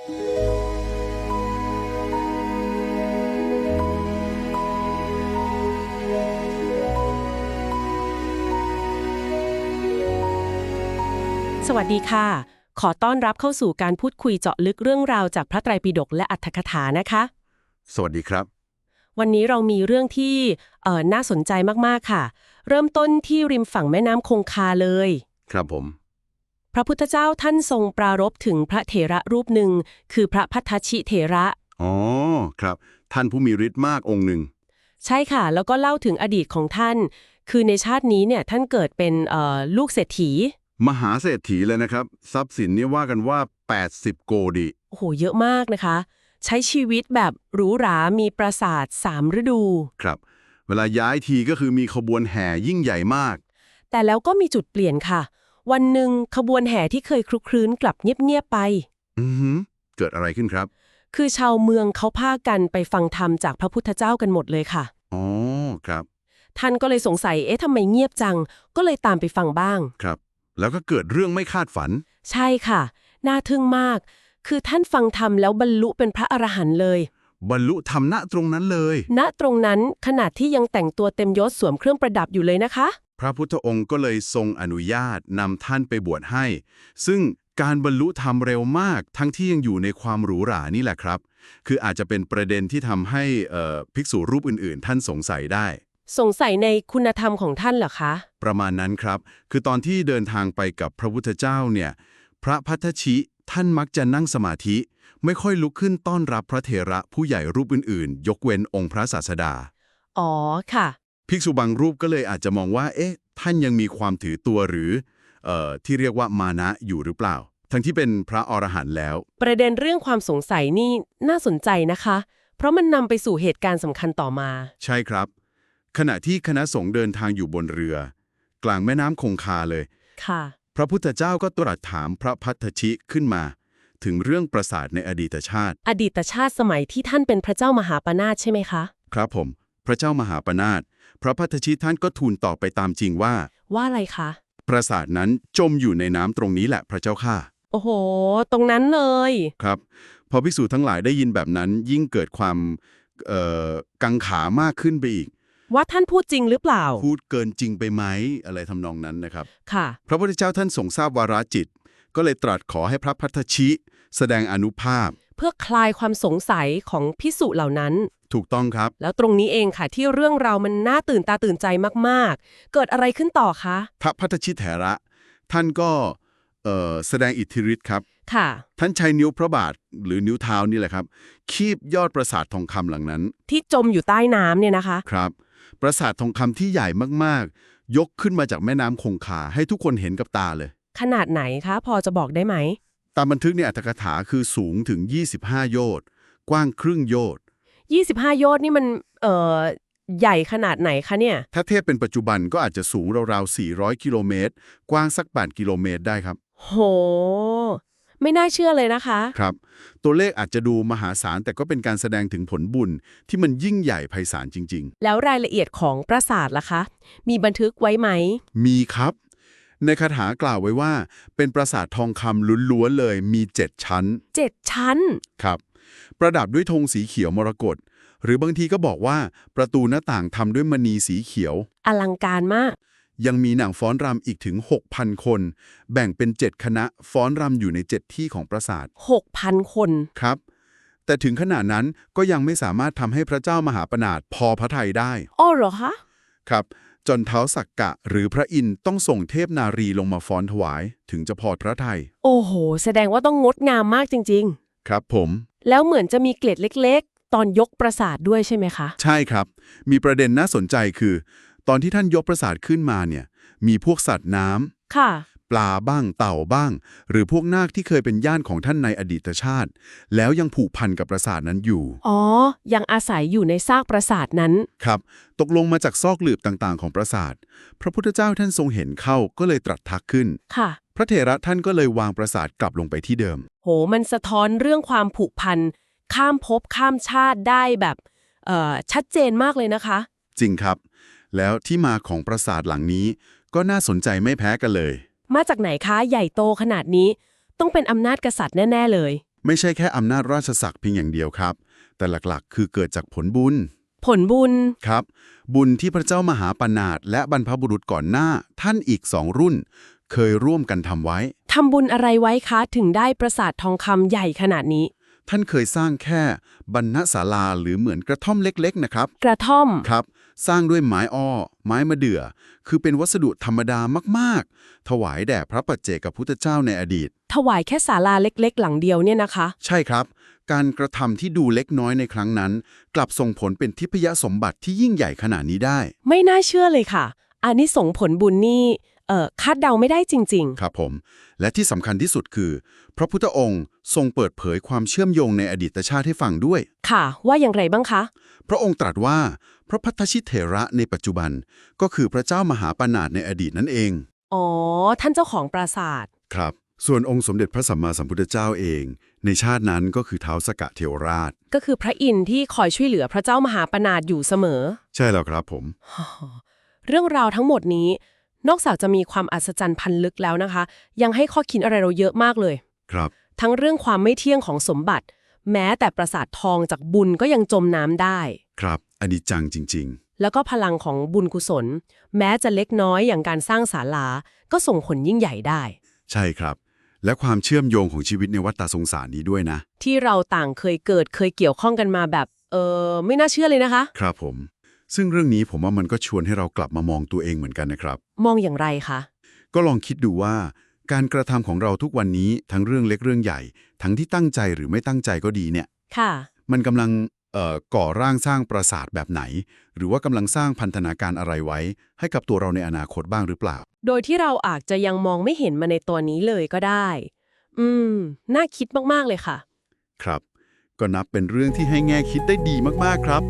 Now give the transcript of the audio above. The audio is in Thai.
สวัสดีค่ะ ขอต้อนรับเข้าสู่การพูดคุยเจาะลึกเรื่องราวจากพระไตรปิฎกและอัตถกถานะคะ สวัสดีครับ วันนี้เรามีเรื่องที่เอ่อน่าสนใจมากๆค่ะ เริ่มต้นที่ริมฝั่งแม่น้ำคงคาเลย ครับผม พระพุทธเจ้าท่านทรงปรารภถึงพระเถระรูปหนึ่ง คือพระพัทธชิเถระ อ๋อ ครับ ท่านผู้มีฤทธิ์มากองค์หนึ่ง ใช่ค่ะ แล้วก็เล่าถึงอดีตของท่าน คือในชาตินี้เนี่ยท่านเกิดเป็นเอ่อลูกเศรษฐี มหาเศรษฐีเลยนะครับ ทรัพย์สินเนี่ยว่ากันว่า 80 โกดีโอ้โห เยอะมากนะคะ ใช้ชีวิตแบบหรูหรา มีปราสาทสามฤดู ครับ เวลาย้ายทีก็คือมีขบวนแห่ยิ่งใหญ่มาก แต่แล้วก็มีจุดเปลี่ยนค่ะ วันหนึ่งขบวนแห่ที่เคยคลุกคลื้นกลับเงียบๆไป อือหือเกิดอะไรขึ้นครับ คือชาวเมืองเขาพากันไปฟังธรรมจากพระพุทธเจ้ากันหมดเลยค่ะ อ๋อครับ ท่านก็เลยสงสัย เอ๊ะทำไมเงียบจัง ก็เลยตามไปฟังบ้าง ครับ แล้วก็เกิดเรื่องไม่คาดฝัน ใช่ค่ะ น่าทึ่งมาก คือท่านฟังธรรมแล้วบรรลุเป็นพระอรหันต์เลย บรรลุธรรมณตรงนั้นเลย ณตรงนั้นขนาดที่ยังแต่งตัวเต็มยศสวมเครื่องประดับอยู่เลยนะคะ พระพุทธองค์ก็เลยทรงอนุญาตนำท่านไปบวชให้ ซึ่งการบรรลุธรรมเร็วมากทั้งที่ยังอยู่ในความหรูหรานี่แหละครับ คืออาจจะเป็นประเด็นที่ทำให้เอ่อภิกษุรูปอื่นๆ ท่านสงสัยได้ สงสัยในคุณธรรมของท่านเหรอคะ ประมาณนั้นครับ คือตอนที่เดินทางไปกับพระพุทธเจ้าเนี่ยพระพัทธชิท่านมักจะนั่งสมาธิ ไม่ค่อยลุกขึ้นต้อนรับพระเถระผู้ใหญ่รูปอื่นๆ ยกเว้นองค์พระศาสดา อ๋อค่ะ ภิกษุบางรูปก็เลยอาจจะมองว่า เอ๊ะ ท่านยังมีความถือตัวหรือเอ่อที่เรียกว่ามานะอยู่หรือเปล่า ทั้งที่เป็นพระอรหันต์แล้ว ประเด็นเรื่องความสงสัยนี่น่าสนใจนะคะ เพราะมันนำไปสู่เหตุการณ์สำคัญต่อมา ใช่ครับ ขณะที่คณะสงฆ์เดินทางอยู่บนเรือ กลางแม่น้ำคงคาเลย ค่ะ พระพุทธเจ้าก็ตรัสถามพระพัทธชิขึ้นมา ถึงเรื่องประสาทในอดีตชาติ อดีตชาติสมัยที่ท่านเป็นพระเจ้ามหาปนาถใช่ไหมคะ ครับผม พระเจ้ามหาปนาถ พระพัทธชิท่านก็ทูลตอบไปตามจริงว่า ว่าอะไรคะ ปราสาทนั้นจมอยู่ในน้ำตรงนี้แหละพระเจ้าข้าโอ้โห ตรงนั้นเลย ครับ พอภิกษุทั้งหลายได้ยินแบบนั้นยิ่งเกิดความเอ่อกังขามากขึ้นไปอีก ว่าท่านพูดจริงหรือเปล่า พูดเกินจริงไปไหมอะไรทำนองนั้นนะครับ ค่ะ พระพุทธเจ้าท่านทรงทราบวาระจิต ก็เลยตรัสขอให้พระพัทธชิ แสดงอนุภาพ เพื่อคลายความสงสัยของพิสุเหล่านั้น ถูกต้องครับ แล้วตรงนี้เองค่ะที่เรื่องราวมันน่าตื่นตาตื่นใจมากๆ เกิดอะไรขึ้นต่อคะพระพัทธชิเถระ ท่านก็เอ่อแสดงอิทธิฤทธิ์ครับค่ะ ท่านใช้นิ้วพระบาทหรือนิ้วเท้านี่แหละครับ คีบยอดปราสาททองคำหลังนั้น ที่จมอยู่ใต้น้ำเนี่ยนะคะ ครับ ปราสาททองคำที่ใหญ่มากๆ ยกขึ้นมาจากแม่น้ำคงคาให้ทุกคนเห็นกับตาเลย ขนาดไหนคะพอจะบอกได้ไหม ตามบันทึกในอัตถกถาคือสูงถึง 25 โยชน์กว้างครึ่งโยชน์ 25โยชน์นี่มันเอ่อใหญ่ขนาดไหนคะเนี่ย ถ้าเทียบเป็นปัจจุบันก็อาจจะสูงราวๆ 400 กิโลเมตร กว้างสัก 8 กิโลเมตรได้ครับ โห ไม่น่าเชื่อเลยนะคะ ครับ ตัวเลขอาจจะดูมหาศาลแต่ก็เป็นการแสดงถึงผลบุญที่มันยิ่งใหญ่ไพศาลจริง แล้วรายละเอียดของปราสาทล่ะคะ มีบันทึกไว้ไหม ๆ มีครับ ในคาถากล่าวไว้ว่า เป็นปราสาททองคำล้วนๆเลยมี 7 ชั้น 7 ชั้น ครับ ประดับด้วยธงสีเขียวมรกตหรือบางทีก็บอกว่าประตูหน้าต่างทำด้วยมณีสีเขียว อลังการมาก ยังมีหนังฟ้อนรำอีกถึง 6,000 คน แบ่งเป็น 7 คณะฟ้อนรำอยู่ใน 7 ที่ของปราสาท6,000 คนครับ แต่ถึงขนาดนั้นก็ยังไม่สามารถทำให้พระเจ้ามหาปนาถพอพระทัยได้อ้อเหรอคะครับจนเท้าสักกะหรือพระอินทร์ต้องส่งเทพนารีลงมาฟ้อนถวาย ถึงจะพอพระทัยโอ้โห แสดงว่าต้องงดงามมากจริงครับผมๆ แล้วเหมือนจะมีเกล็ดเล็ก ๆ ตอนยกปราสาทด้วยใช่ไหมคะ ใช่ครับ มีประเด็นน่าสนใจคือ ตอนที่ท่านยกปราสาทขึ้นมาเนี่ย มีพวกสัตว์น้ำค่ะ ปลาบ้างเต่าบ้าง หรือพวกนาคที่เคยเป็นญาติของท่านในอดีตชาติ แล้วยังผูกพันกับปราสาทนั้นอยู่ อ๋อ ยังอาศัยอยู่ในซากปราสาทนั้น ครับ ตกลงมาจากซอกหลืบต่างๆ ของปราสาท พระพุทธเจ้าท่านทรงเห็นเข้าก็เลยตรัสทักขึ้น ค่ะพ ระเถระท่านก็เลยวางปราสาทกลับลงไปที่เดิม โห มันสะท้อนเรื่องความผูกพัน ข้ามภพข้ามชาติได้แบบเอ่อชัดเจนมากเลยนะคะ จริงครับ แล้วที่มาของปราสาทหลังนี้ ก็น่าสนใจไม่แพ้กันเลย มาจากไหนคะใหญ่โตขนาดนี้ ต้องเป็นอำนาจกษัตริย์แน่ ๆ เลย ไม่ใช่แค่อำนาจราชศักดิ์เพียงอย่างเดียวครับ แต่หลักๆ คือเกิดจากผลบุญ ผลบุญครับ บุญที่พระเจ้ามหาปนาดและบรรพบุรุษก่อนหน้าท่านอีกสองรุ่น เคยร่วมกันทำไว้ ทำบุญอะไรไว้คะถึงได้ปราสาททองคำใหญ่ขนาดนี้ ท่านเคยสร้างแค่บรรณศาลาหรือเหมือนกระท่อมเล็กๆนะครับ กระท่อม ครับ สร้างด้วยไม้อ้อ ไม้มะเดื่อ คือเป็นวัสดุธรรมดามากๆ ถวายแด่พระปัจเจกพุทธเจ้าในอดีต ถวายแค่ศาลาเล็กๆ หลังเดียวเนี่ยนะคะ ใช่ครับ การกระทำที่ดูเล็กน้อยในครั้งนั้น กลับส่งผลเป็นทิพยสมบัติที่ยิ่งใหญ่ขนาดนี้ได้ ไม่น่าเชื่อเลยค่ะ อันนี้ส่งส์ผลบุญนี่เอ่อ คาดเดาไม่ได้จริงครับผม และที่สำคัญที่สุดคือ พระพุทธองค์ทรงเปิดเผยความเชื่อมโยงในอดีตชาติให้ฟังด้วยๆค่ะ ว่าอย่างไรบ้างคะ พระองค์ตรัสว่าพระพัทธชิตเถระในปัจจุบัน ก็คือพระเจ้ามหาปนาดในอดีตนั่นเอง อ๋อ ท่านเจ้าของปราสาท ครับ ส่วนองค์สมเด็จพระสัมมาสัมพุทธเจ้าเอง ในชาตินั้นก็คือเท้าวสกะเทวราช ก็คือพระอินทร์ที่คอยช่วยเหลือพระเจ้ามหาปนาดอยู่เสมอ ใช่แล้วครับผม เรื่องราวทั้งหมดนี้ นอกจากจะมีความอัศจรรย์พันลึกแล้วนะคะ ยังให้ข้อคิดอะไรเราเยอะมากเลย ครับ ทั้งเรื่องความไม่เที่ยงของสมบัติ แม้แต่ปราสาททองจากบุญก็ยังจมน้ำได้ ครับ อันนี้จังจริง แล้วก็พลังของบุญกุศล แม้จะเล็กน้อยอย่างการสร้างศาลา ก็ส่งผลยิ่งใหญ่ได้ ๆ ใช่ครับ และความเชื่อมโยงของชีวิตในวัฏฏะสงสารนี้ด้วยนะ ที่เราต่างเคยเกิดเคยเกี่ยวข้องกันมาแบบ เออไม่น่าเชื่อเลยนะคะ ครับผม ซึ่งเรื่องนี้ผมว่ามันก็ชวนให้เรากลับมามองตัวเองเหมือนกันนะครับ มองอย่างไรคะ ก็ลองคิดดูว่า การกระทำของเราทุกวันนี้ทั้งเรื่องเล็กเรื่องใหญ่ ทั้งที่ตั้งใจหรือไม่ตั้งใจก็ดีเนี่ย ค่ะ มันกำลังเอ่อก่อร่างสร้างปราสาทแบบไหน หรือว่ากำลังสร้างพันธนาการอะไรไว้ ให้กับตัวเราในอนาคตบ้างหรือเปล่า โดยที่เราอาจจะยังมองไม่เห็นมาในตัวนี้เลยก็ได้ อืม น่าคิดมาก ๆ เลยค่ะ ครับ ก็นับเป็นเรื่องที่ให้แง่คิดได้ดีมาก ๆ ครับ